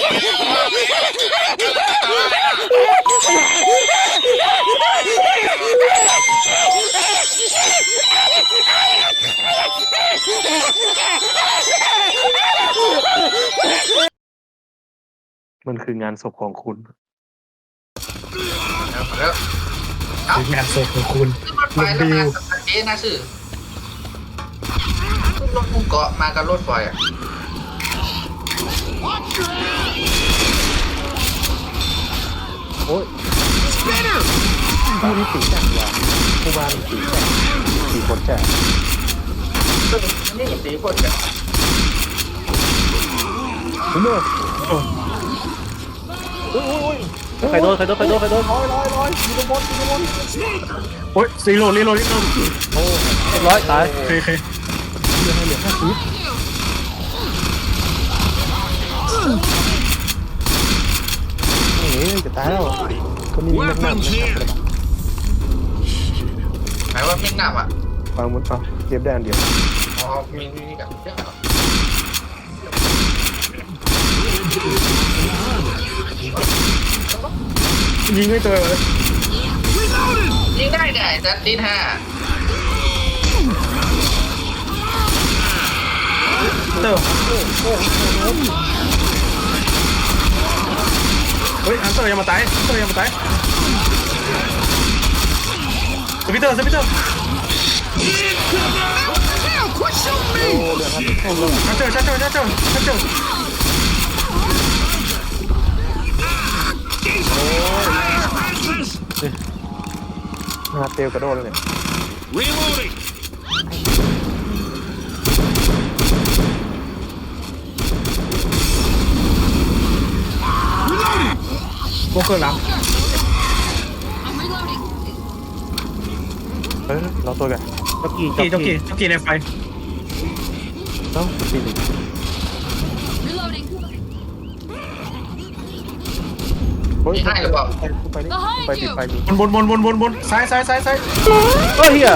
มันคืองานศพของคุณ แล้วมาแล้วคืองานศพของคุณ ขึ้นรถไฟแล้วนะสังเกตนะชื่อขึ้นรถมุ่งเกาะมากับรถไฟอะ โอ้ยผู้ที่สีจัดว่ะผู้บ้านสีจัดสีคนจัดซึ่งนี่สีคนแบบคุณเมื่อโอ้โอ้ยโอ้ยใครโดนใครโดนใครโดนใครโดนลอยลอยลอยอยู่ตรงบนอยู่ตรงบนโอ้ยซีโร่รีโหลดรีโหลดโอ้เรียบร้อยตายโอเคโอเคเหลือให้เหลือห้าสิบ เฮ้ยจะตายแล้วคนนี้มีนักหนักนะครับหมายว่าเพ่งหน้าอะฟังมันเอาเก็บได้อันเดียวอ๋อมีมีกับเรื่องอะไรยิงไม่เจอเลยยิงได้ไงจัดดินห้าเจอ เฮ้ยอันเตอร์ยังมาตายอันเตอร์ยังมาตายสปิเตอร์สปิเตอร์โอ้เหลือห้าสิบเข้าลงชัดเจอชัดเจอชัดเจอชัดเจอหน้าเตลกระโดดเลยเนี่ย Reloading! โบเกอร์หลังเฮ้ยเราตัวกันจ็อกกี้กี่จ็อกกี้จ็อกกี้ในไฟเอ้าปีนี้เฮ้ยไปไปนี่ไปดิไปดิบนบนบนบนบนบนซ้ายซ้ายซ้ายซ้ายเฮ้ยเฮีย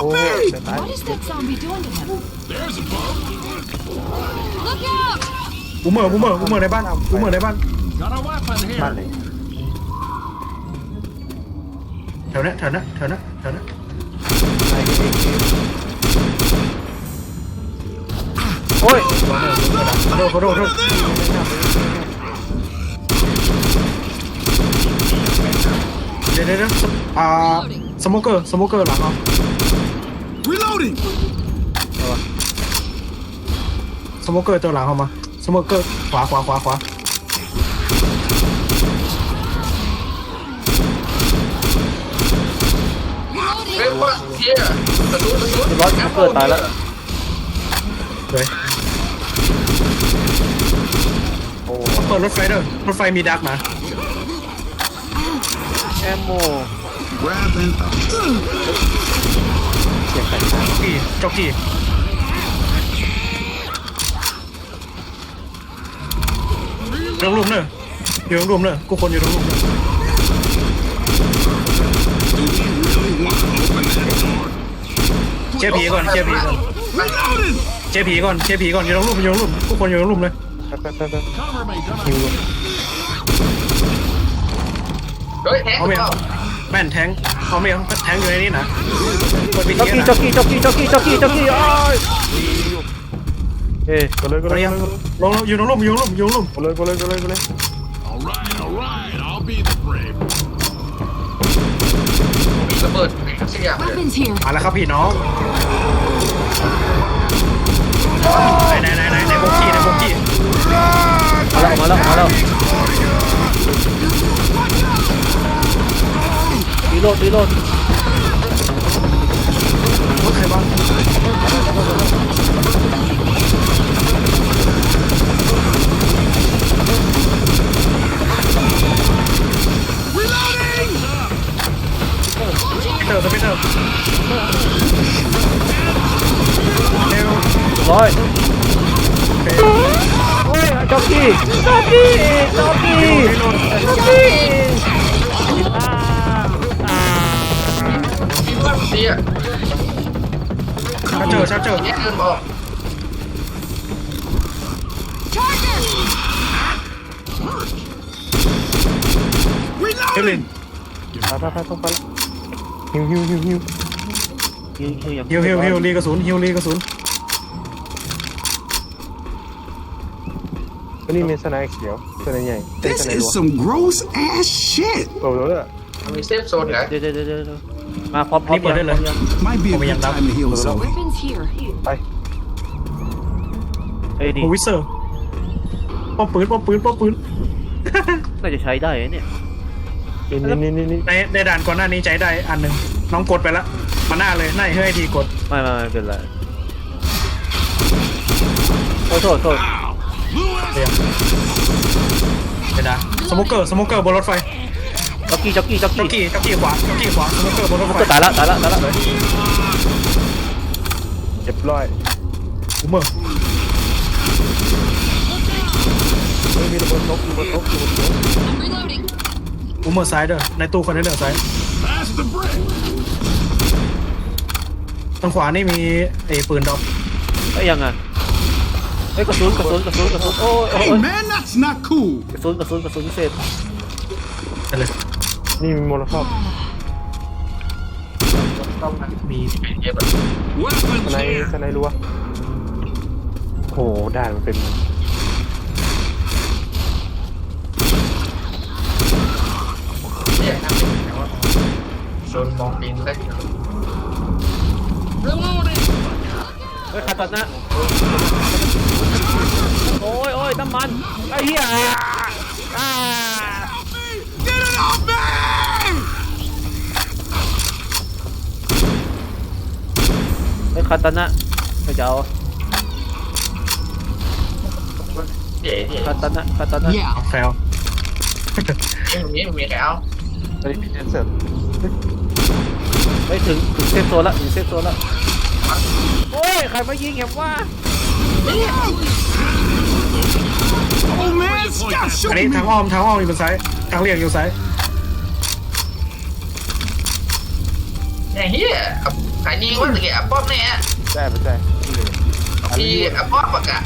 โอ้จะตาย What is that zombie doing to him? There's a bug. Look out! บูมเมอร์บูมเมอร์บูมเมอร์ในบ้านบูมเมอร์ในบ้าน Got a weapon บ้าน here. ไหนแถวเนี้ยแถวเนี้ยแถวเนี้ยแถวเนี้ยโอ้ยขอโทษขอโทษขอโทษเดี๋ยวเดี๋ยวเดี๋ยวอ่าสโมเกอร์สโมเกอร์หลังเอา Reloading! สโมเกอร์ตัวหลังเข้ามาสโมเกอร์ขวาขวาขวาขวา ฮ้ยว่ยกระตุ้นกระตุ้นเรียบร้อยเกิดตายแล้วเลยโอ้เปิดรถไฟเด้อรถไฟมีดักนะแอมโมเสียงแตกต่างจ็อกกี้จ็อกกี้อยู่ตรงรูมเนอะอยู่ตรงรูมเนอะกูคนอยู่ตรงรูมเนอะ เชียร์ผีก่อนเชียร์ผีก่อน Reloading! เชียร์ผีก่อนเชียร์ผีก่อนอยู่ตรงรูมอยู่ตรงรูมทุกคนอยู่ตรงรูมเลยแป๊บแป๊บแป๊บแป๊บ Cover me, ฮิว cover me. เฮ้ยแทงเอาไม่เอาแม่นแทงเอาไม่เอาแทงอยู่ในนี้นะเปิดปีจ็อกนี้กี้นะจ็อกกี้จ็อกกี้จ็อกกี้จ็อกกี้จ็อกกี้อ้ายเอ้ยก็เลยก็เปเลยรี้ยงลงอยู่ตรงรูมอยู่ตรงรูมอยู่ตรงรูมก็เลยก็เลยก็เลยก็เลย All right, all right. I'll be the brave. มีระเบิดสักอย่าง เลย Weapons here. มาแล้วครับพี่น้องไหนไหนไหนไหนไหนโบกี้ไหนโบกี้มาแล้วออกมาแล้วออกมาแล้วรีโหลดรีโหลดรถใครบ้าง เตอร์สปิเตอร์เร็วร้อยโอ้ยจ็อบกี้จ็อบกี้จ็อบกี้จ็อกบี้ดีอะชาร์เจอร์ชาร์เจอร์เนี่ยเดินบอกเอลินไปไปไปต้องไป หิวหิวหิวหิวฮิวฮิวอย่างฮิวฮิวฮิวรีกระสุนฮิวรีกระสุนวันนี้มีสไนเขียวสไนใหญ่เต้น This สไน is รัว some gross ass shit. โอ้โหแล้วมันมีเซฟโซนเหรอเดี๋ยวเดี๋ยวเดี๋ยวเดี๋ยวมาพร้อมพร้อมยังพร้อมยัง Might be a Oh, good yeah, that- time to heal Zoe. Weapons here. ไปเอ้ยดีโอวิเซอร์ป้อมปืนป้อมปืนป้อมปืนน่าจะใช้ได้นะเนี่ย นี่นี่นี่นี่ในในด่านก่อนหน้านี้ใจได้อันหนึ่งน้องกดไปแล้วมาหน้าเลยหน้าให้ไอทีกดไม่ไม่ไม่เป็นไรโอ้โทษโทษเดี๋ยวเดี๋ยวนะสโมเกอร์สโมเกอร์บนรถไฟจ็อกกี้จ็อกกี้จ็อกจ็อกกี้กี้จ็อกกี้ขวาจ็อกกี้ขวาสโมเกอร์บนรถไฟก็ตายละตายละตายละเรียบร้อยอูเมอร์เฮ้ยมีระเบิดนกอยู่บนโต๊ะอยู่บนโต๊ะ I'm reloading. อูเมอร์ซ้ายเด้อ ในตู้คอนเทนเนอร์ซ้าย Pass the brick. ทางขวานี่มีไอ้ปืนดอกไอ้ยยังไงเอ้ยกระสุนกระสุนกระสุนกระสุนโอ้ยโอ้ย Hey man, that's not cool. กระสุนกระสุนกระสุนพิเศษไปเลย นี่มีโมโลท็อปมีเย็บอะ Weapons สไน here. สไนรัวโอ้โหด่านมันเป็น เนี่ยทำเป็นแต่ว่า โดนมองปีนได้ Reloading. เฮ้ยขาตัดนะ โอ้ยโอ้ยน้ำมัน ไอ้เหี้ยอ่า Get it off me! เฮ้ยคาตานะไม่จะเอาเดี๋ยวเดี๋ยวคาตานะคาตานะแฟลนี่มันมีมันมีใครเอา ไอ้พิเศษไปถึงถึงเซฟโซนละถึงเซฟโซนละโอ้ยใครมายิงเห็นว่า Oh man, stop อัน shooting นี้ me. ทางอ้อมทางอ้อมอยู่บนซ้ายทางเลี่ยงอยู่ซ้ายเนี่ยเฮียอะขายยิงว่าตะเกียบป้อมเนี่ยได้ไปได้พี่อะป้อมปะกะ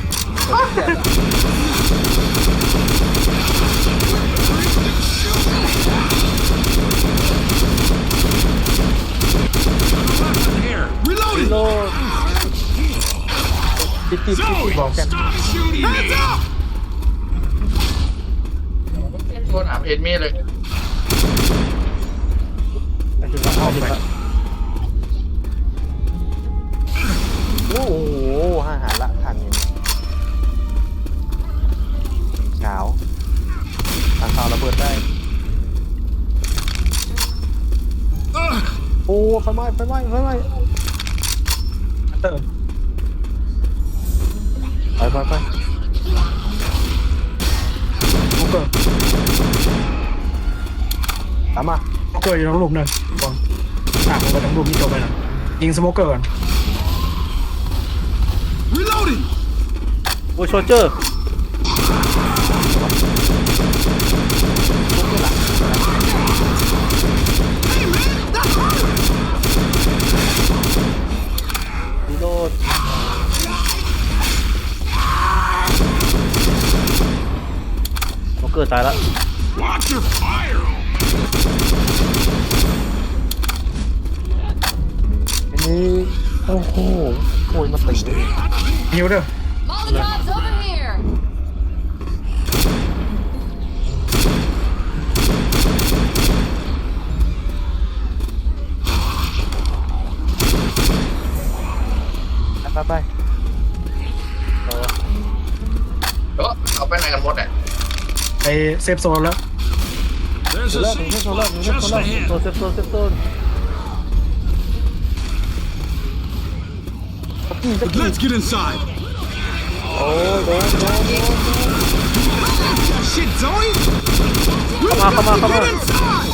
กกัน Stop shooting me. Hands up. โทษถามเพจมีเลยไปถึงละเอาถึงละโอ้โหห้าหารละทันยังเช้าทางข่าวระเบิดได้ Ugh. โอ้ไฟไหม้ไฟไหม้ไฟไหม้อัน เตอร์ไปไปไปสโมเกอร์ตามมาสโมเกอร์อยู่ตรงรูปหนึ่งบอลอะผมไปตรงรูปนี้จบไปนะยิงสโมเกอร์ก่อน Reloading. โอ้ยโชเจอร์ ตายละ Watch your fire. อันนี้โอ้โหโอยมาตีเลยฮิวเด้อ เซฟโซนแล้ว There's a safe spot just ahead. โซนเซฟโซนเซฟโซน But let's get inside. โอ้ยโดนโดน Shit, Zoe. เข้ามาเข้ามาเข้ามา Get inside.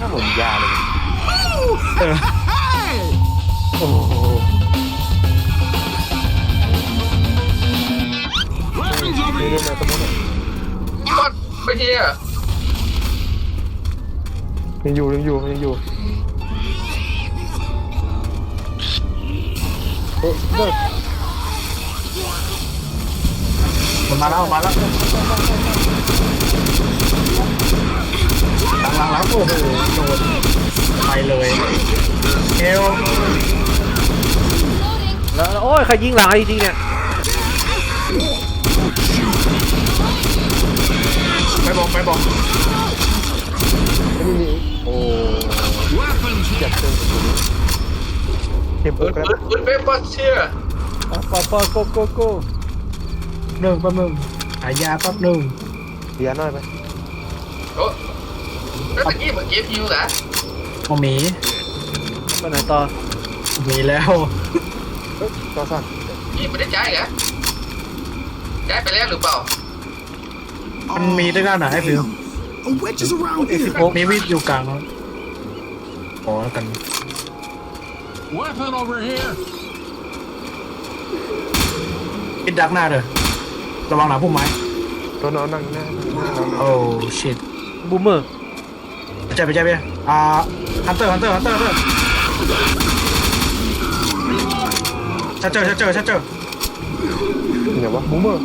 น่าหล่นยาเลยเออ Hey. โอ้โห Weapons over นี่ here. เนี่ยสมมติ ป้อนไปเฮียยังอยู่ยังอยู่ยังอยู่เออเลิกมันมาแล้วมาแล้วหลังหลังหลังโอ้โหโดนไปเลยเอล Loading. แล้วแล้วโอ้ยใครยิงหลังไอ้จริงเนี่ย บอกไปบอกไอ้นี่มีโอ้ Weapons จัดเต็มเทมโปปืนกันปืนปืนเปเปอร์เชียร์ปอปอโกโกโกหนึ่งแป๊บหนึ่งหายาแป๊บหนึ่งเดียน้อยไหมโอ้แล้วตะกี้เหมือนเกมฮิวเหรอโอมีไปไหนต่อมีแล้วเอ้ยก็สั้นนี่ไม่ได้ใจเหรอใจไปแล้วหรือเปล่า มันมีได้ด้านไหนไอ้ฟิว A witch is around here. มีวิทย์อยู่กลางแล้วขอแล้วกัน Weapon over here. ปิดดักหน้าเด้อระวังหลังพุ่มไม้ตัวนอนนั่งหน้านั่งนอนโอ้ชิตบูมเมอร์ไปใจไปใจไปอ่าฮันเตอร์ฮันเตอร์ฮันเตอร์ฮันเตอร์ชัดเจอชัดเจอชัดเจอที่ไหนวะบูมเมอร์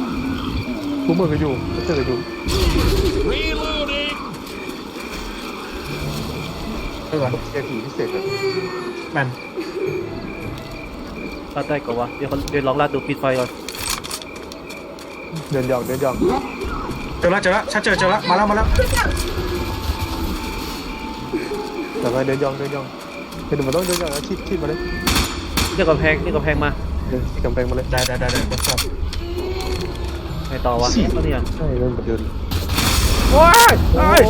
บูมเมอร์ก็อยู่ เจอก็อยู่เออก่อนเสียผีพิเศษเลยแมนลาดได้ก่อนวะเดี๋ยวเขาเดี๋ยวลองลาดดูปิดไฟก่อนเดินหยองเดินหยองเจอแล้วเจอแล้วชัดเจอเจอแล้วมาแล้วมาแล้วแต่ไปเดินหยองเดินหยองเดินมาต้องเดินหยองแล้วชิดชิดมาเลยเรียกกำแพงเรียกกำแพงมาเดินที่กำแพงมาเลยได้ได้ได้ได้รับทราบ ไหนต่อวะเอาเนี่ยใช่เดินมาเดินโอ้ยโอ้ย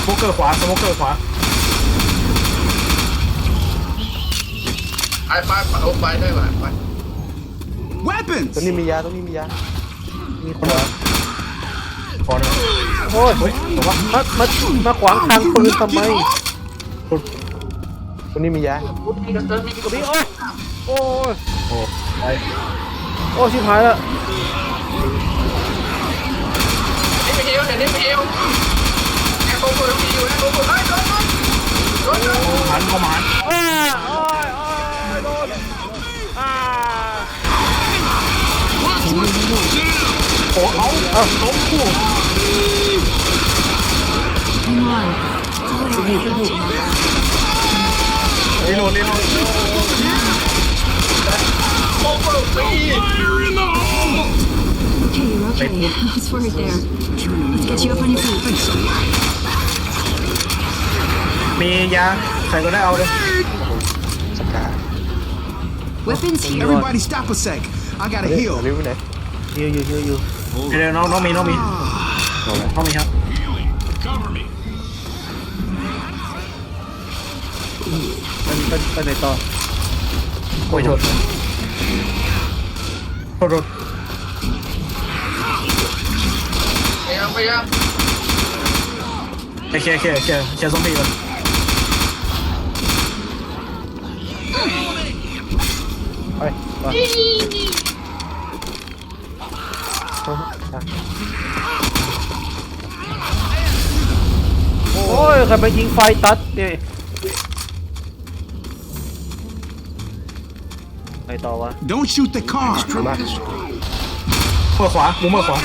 สโมเกอร์ขวาสโมเกอร์ขวาไปไปไปเอาไปได้ป่ะไป Weapons. ตรงนี้มียาตรงนี้มียา มีขวาขอหน่อยโอ้ยเฮ้ยแต่ว่ามามามาขวางทางปืนทำไมตร งนี้มียามีกระเติมมีกระนี่เติมโอ้ยโอ้ยโอ้ไปโอ้ยชิบหายแล้วนี่ไม่ฮิวเดี๋ยวนี้ไม่ฮิวแอร์โคเวอร์มีอยู่แอร์โคเวอร์เฮ้ยโดนโดนโดนโดนหันเข้ามาหันอ้าโอ้ยโอ้ยโดนอ่าโอ้เอาเอาล้มคู่รีโหล ดรีโหลด โคเวอร์ฟรี Fire in the hole. Okay, you're okay. I was worried there. Let's get you up on your feet. มียาใครก็ได้เอาเลย สกา Weapons here. Everybody stop a sec. I gotta เฮ้ย heal. อันนี้ไปไหน อยู่อยู่อยู่อยู่ เดี๋ยวน้องน้องมีน้องมีน้องมีครับ ไปไปไหนต่อโอ้ยโทษโทษโทษพยายามพยายามเคลียร์เคลียร์เคลียร์เคลียร์ซอมบี้ก่อนไปไปเอาอะโอ้ยใครมายิงไฟตัดเนี่ย ไปต่อวะ Don't shoot the car. มาเมื่อขวามุมเมื่อขวา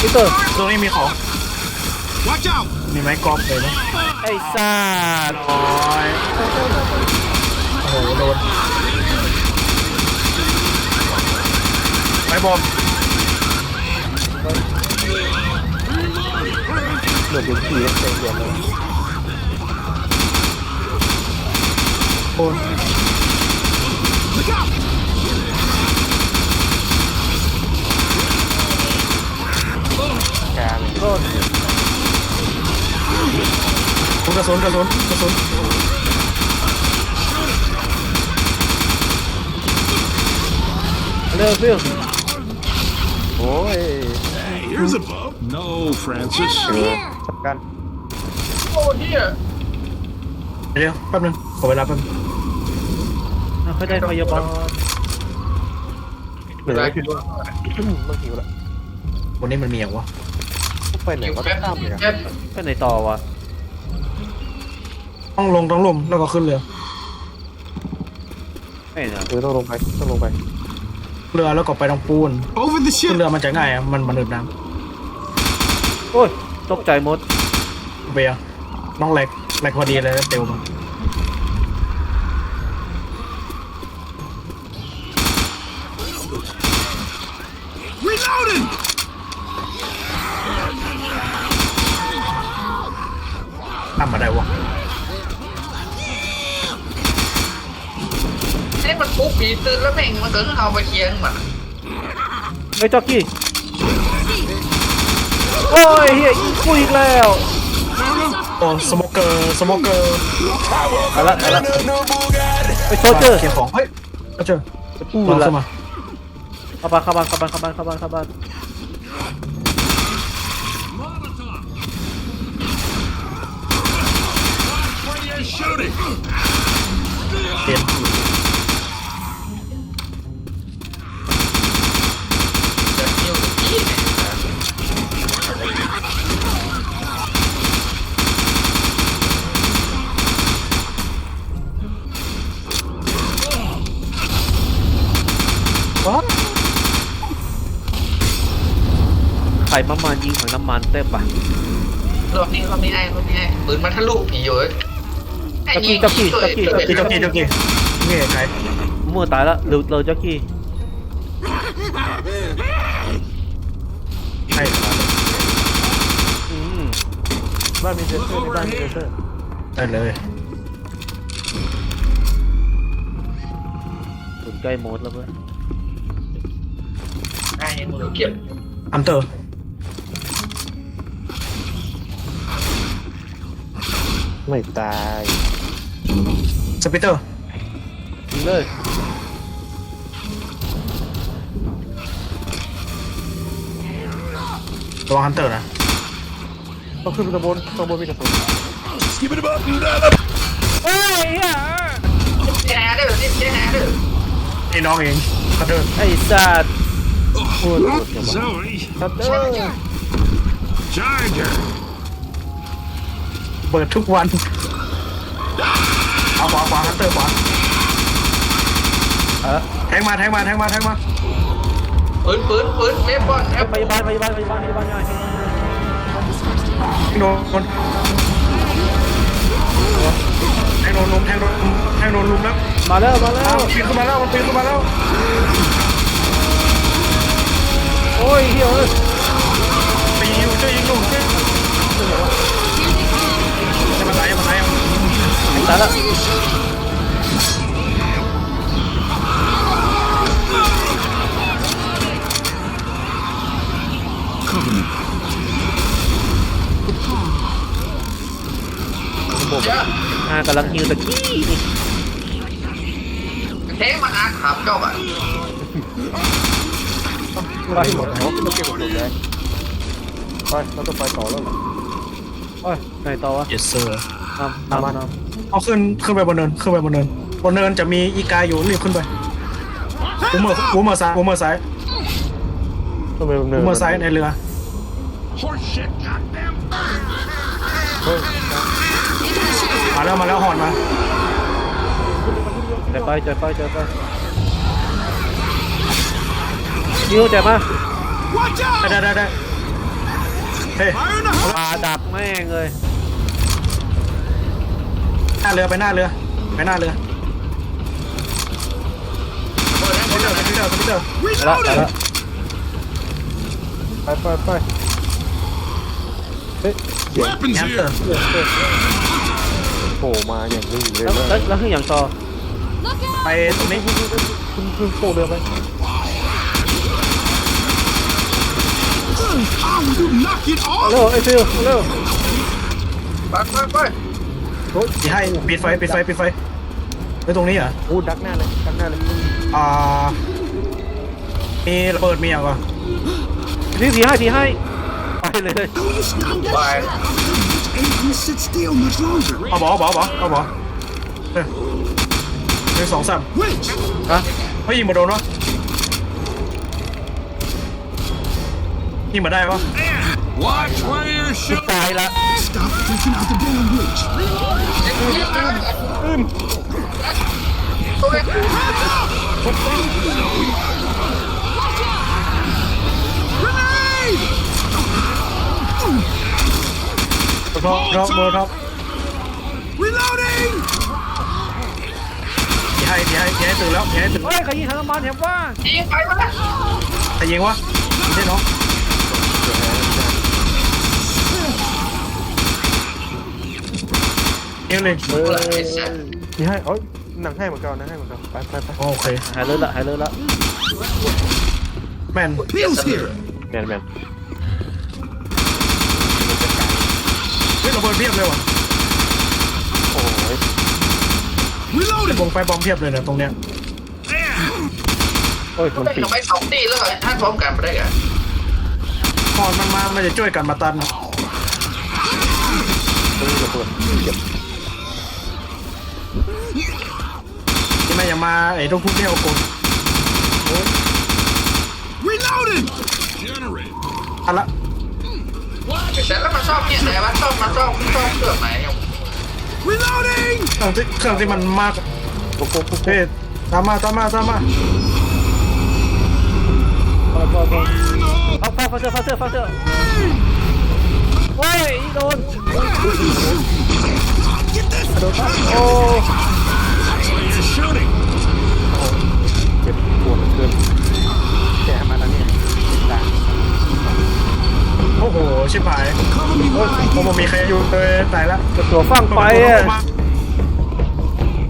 พีเตอร์ตรงนี้มีของ Watch out. มีไม้กรอบเลยนะไอ้สัตว์โอ้ยโอ้โหโดนไม้บอมเหมือนเป็นผีเต็มเดียวเลยโอ นกาเลยโดนกระสุนกระสุนกระสุนเร็วเร็วโอ้ย Hey, here's a boat. No, Francis. Ammo here. จับกัน โอ้เฮียเดี๋ยวแป๊บนึงขอเวลาแป๊บนึง เขาได้พยาบาลเหมือนไม่ผิดว่ามันหิวละวันนี้มันมีอย่างวะไปไหนอยู่วะแป๊บข้ามเลยอะแป๊บไปไหนต่อวะต้องลงต้องลมแล้วก็ขึ้นเรือไม่เนอะเออต้องลงไปต้องลงไป เรือแล้วก็ไปตรงปูน Over the ขึ้น ship. เรือมันจะง่ายอะมันมันอึดน้โอ้ยตกใจหมดำเบียร์น้องแหลกแหลกพอดีเลยเตียวมา ทำมาได้วะเอ้มันปุ๊บปีตื่นแล้วแม่งมันเกิดขึ้นเอาไปเคลียร์มันไอ้ยจ็อกกี้โอ้ยเฮียยิงกูอีกแล้วโอ้สโมเกอร์สโมเกอร์ไปละไปละไปโซเจอร์เคลียร์ของเฮ้ยก็เจอปูรอละ เข้าบ้านเข้าบ้านเข้าบ้านเข้าบ้านเข้าบ้านเข้าบ้าน ไข่มามายิงถังน้ำมันเต้ปะรอบนี้รอบนี้ไอ้รอบนี้ไอ้ปืนมันทะลุผีอยู่เว้ยไอ้จ็อกกี้จ็อกกี้จ็อกกี้เจ้ากี้เจ้ากี้นี่ใครมั่วตายละเร็วเร็วจ็อกกี้ใครอืมบ้านมีเซนเซอร์ในบ้านมีเซนเซอร์ได้เลยถึงใกล้หมดแล้วเว้ยไอ้มือเก็บอัมเตอร์ ไม่ตายสปิเตอร์ยิงเลยระวังฮันเตอร์นะต้องขึ้นไปข้างบนข้างบนมีกระสุน Skip it up. เฮ้ยเฮียเจ๊แฮร์เด้อเจ๊แฮร์เด้อไอ้น้องเองฮันเตอร์ไอ้สัตว์ Zoe. ชัตเตอร์ Charger. เปิดทุกวัน เอาขวาขวาฮันเตอร์ขวาเออแทงมาแทงมาแทงมาแทงมาปืนปืนปืนเว็บบอลแอปพยาบาลพยาบาลพยาบาลพยาบาลยังไงแทงโดนแทงโดนลุมแทงโดนแทงโดนลุมแล้วมาแล้วมาแล้วอ้าวปีนขึ้นมาแล้วมันปีนขึ้นมาแล้วโอ้ยเฮียเอ้ยไปยิงอยู่ช่วยยิงลุมช่วย ตายละเจ้าอ่ากำลังฮิวตะกี้นี่เทมันอาขับเจ้าอะไปหมดแล้วต้องเก็บกระสุนเลยไปเราต้องไปต่อแล้วเหรอโอ้ยไหนต่อวะ yes sir นำนำนำ เอาขึ้นขึ้นไปบนเนินขึ้นไปบนเนินบนเนินจะมีอีกาอยู่รีบขึ้นไปกูเมื่อกูเมื่อซ้ายกูเมื่อซ้ายต้องไปบนเนิกูนเมื่อซ้ายในเรือ Horse shit. Goddamn. เฮ้ยมาแล้วมาแล้วหอนมาใจไปใจไปใจไปฮิวใจมา Watch out. ได้ได้ได้ได้เฮ้ย Fire in the hole. ปาดักแม่งเลย หน้าเรือไปหน้าเรือ ไปหน้าเรือสปิเตอร์สปิเตอร์สปิเตอร์ไปละไปละไปไปไปเฮ้ยเสียง Weapons แอมเตอ here. ร์โผล่มาอย่างนี้เลยแล้วนะแล้วแล้วคืออย่างต่อ Look out! ไปตรงนี้คุณคุณโผล่เรือไป How would you knock it เร็ off? วไอ้ฟิวเร็วไปไปไป อย่าให้ปิดไฟปิดไฟปิดไฟไว้ตรงนี้เหรอโอ้ดักหน้าเลยดักหน้าเลยอ่ามีระเบิดมีอย่างวะพี่ผีให้ผีให้ไปเลย Will you stop ไป that? Ain't gonna sit still much longer. เอาบอเอาบอเอาบอเอาบอเฮ้ยหนึ่งสองสาม Which? ฮะเฮ้ยยิงมาโดนวะยิงมาได้ปะ Watch where you're shooting. ตายละ Stop taking out the damn witch. ตัวเอง Grab the ท็อปท็อปเบอร์ท็อป Reloading! ผีให้ผีให้ผีให้ตื่นแล้วผีให้ตื่นเฮ้ยใครยิงถังน้ำมันเห็นว่ายิงไปวะนะใครยิงวะไม่ใช่น้อง ยิงเลยเออไอ้สัสพี่ให้เอ้ยหนังให้เหมือนกันหนังให้เหมือนกันไปไปไปโอเคหายเลยละหายเลยละแม่น Bill's here! แมนแมนเฮ้ยระเบิดเพียบเลยว่ะโอ้ย Reloading! วงไฟบอมเพียบเลยเนี่ยตรงเนี้ยโอ้ยมันได้ปิดลงไปสองตีแล้วเหรอท่านพร้อมกันไปได้กันพอมันมามันจะช่วยกันมาตันตรงนี้ระเบิดเก็บ ม่อย่ามาไอ้ทุกทุกที่เอาโกน Reloading! อันละไอ้สัสแล้วมันชอบเนี่ยไหนวะชอบมันชอบชอบเครื่องไหน Reloading! เครื่องที่เครื่องที่มันมากโอ้โหโอ้โหเฮ้ยตามมาตามมาตามมา พอพอพอเอาฟังฟังเถอะฟังเถอะฟังเถอะโอ้ยอีโดนโอ้ You're shooting! เจ็บปวดเหลือเกินแกมาแล้วเนี่ยตา โอ้โหชิบหาย Cover me โอ้ while I โห heal. มีใครอยู่เลยตายละจะตัวฟังไปอะ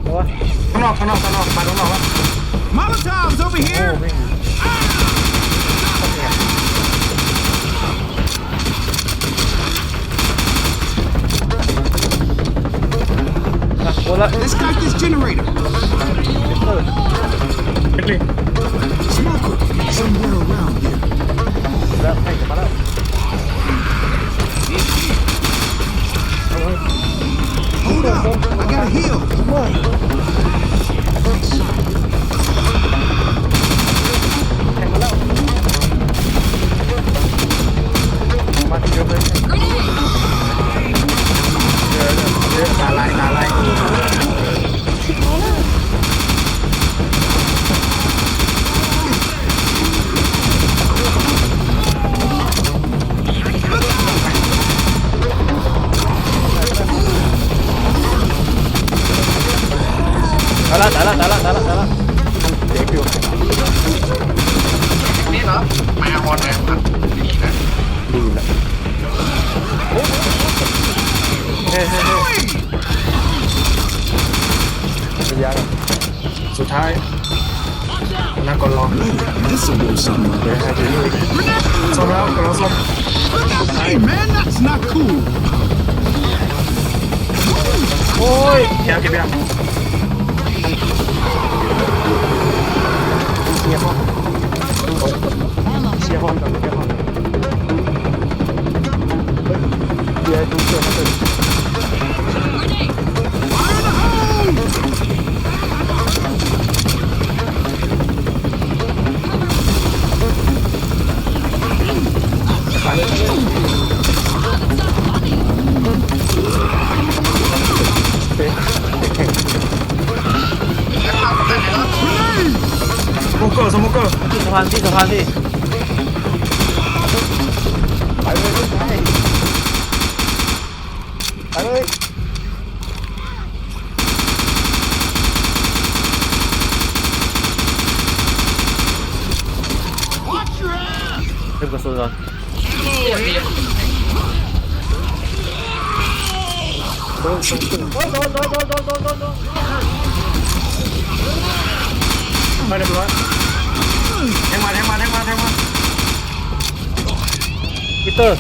เอาวะข้างนอกข้างนอกข้างนอกมาข้างนอกแล้ว Molotovs over here! อะโอนละ Let's got this generator. เฮ้ย Smoker somewhere around here. แล้วให้กลับมาแล้ว up! I gotta heal. มา นั่งก่อนรอ This'll do something. เดี๋ยวให้ดูนี่ส้มแล้วกำลังส้ม Hey man, that's not cool. โอ้ยเก็บเก็บยังเชียร์ห้องเชียบอลก่อนเชียร์ห้องเฮ้ยเดี๋ยวดูเสื้อให้ดู แล้วเข้าไปไหนแล้ว สโมเกอร์สโมเกอร์ ที่สะพานที่สะพานที่ ไปเลยไปไปเลย เต็มกระสุนก่อน เดี๋ยวนี้ โอ้ยโดนโดนโดนโดนโดนโดนโดนมาเรียบร้อยแทงมาแทงมาแทงมาแทงมาปีเตอร์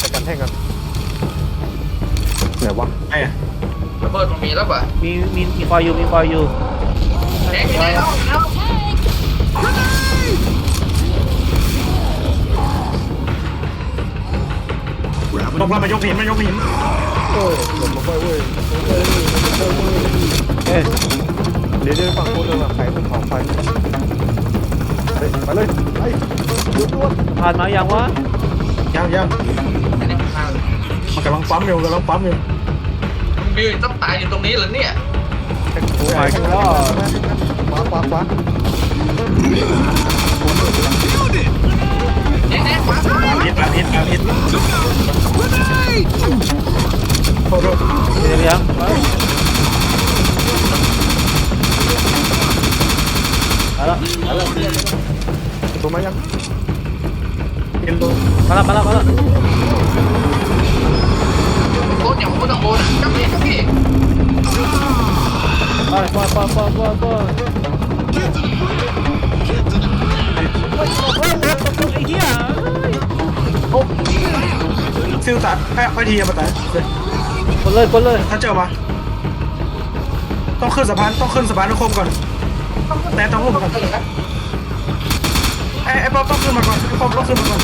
จัดการแท่งกันไหนวะไอ้ระเบิดมันมีแล้วป่ะมีมีมีไฟอยู่มีไฟอยู่แดงไหนแล้ว แล้วตกเรามายกหินมายกหินโอ้ยหลบมาไปเว้ยเอ้ยเดี๋ยวเดี๋ยวฝั่งโน้นเลยว่ะใครเป็นของไฟเฮ้ยไปเลยไปหยุดด้วยสะพานมาย่างวะยังยังมันกำลังปั๊มอยู่กำลังปั๊มอยู่มีต้องตายอยู่ตรงนี้เหรอเนี่ยโอ้ยขวาขวาข วาขวา Build it! เอาขวาอิดแบบอิดแบบอิด Grenade! โทษโทษเดี๋ยวมาแล้วมาแล้วตัวมายังอินโดมาแล้วมาแล้วมาแล้วโคตรอย่างโคตรโคตรจับพี่จับพี่ไปไปไปไปไปไป ตัดแพ้ไปทีมาตัดกดเลยกดเลยถ้าเจอมาต้องขึ้นสะพานต้องขึ้นสะพานทุกคมก่อนแต่ต้องขึ้นมาก่อนไอ้ไอ้ป๊อปต้องขึ้นมาก่อนไอ้ป๊อปต้องขึ้นมาก่อน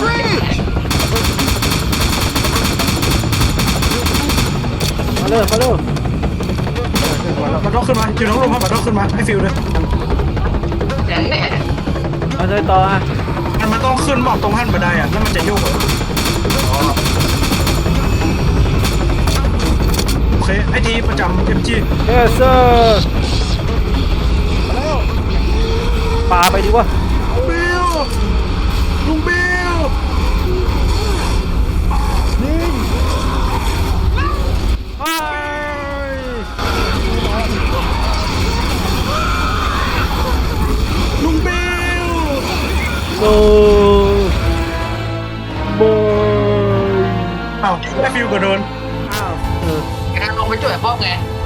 Bridge! มาเลยมาเลยมันต้องขึ้นมาอยู่น้องลงมามันต้องขึ้นมาให้ฟิลเลยอย่างแน่มาเลยต่ออะมันมันต้องขึ้นบอกตรงหันบันไดอะแล้วมันจะโยก อะโอเคไอทีประจำเอ็มจีเยสเซอร์ปาไปดีวะบิลลุงบิลไปลุงบิลโอ้บอยอ้าวไอฟิลก็โดน อ้าวเองไปช่วยพ่อไง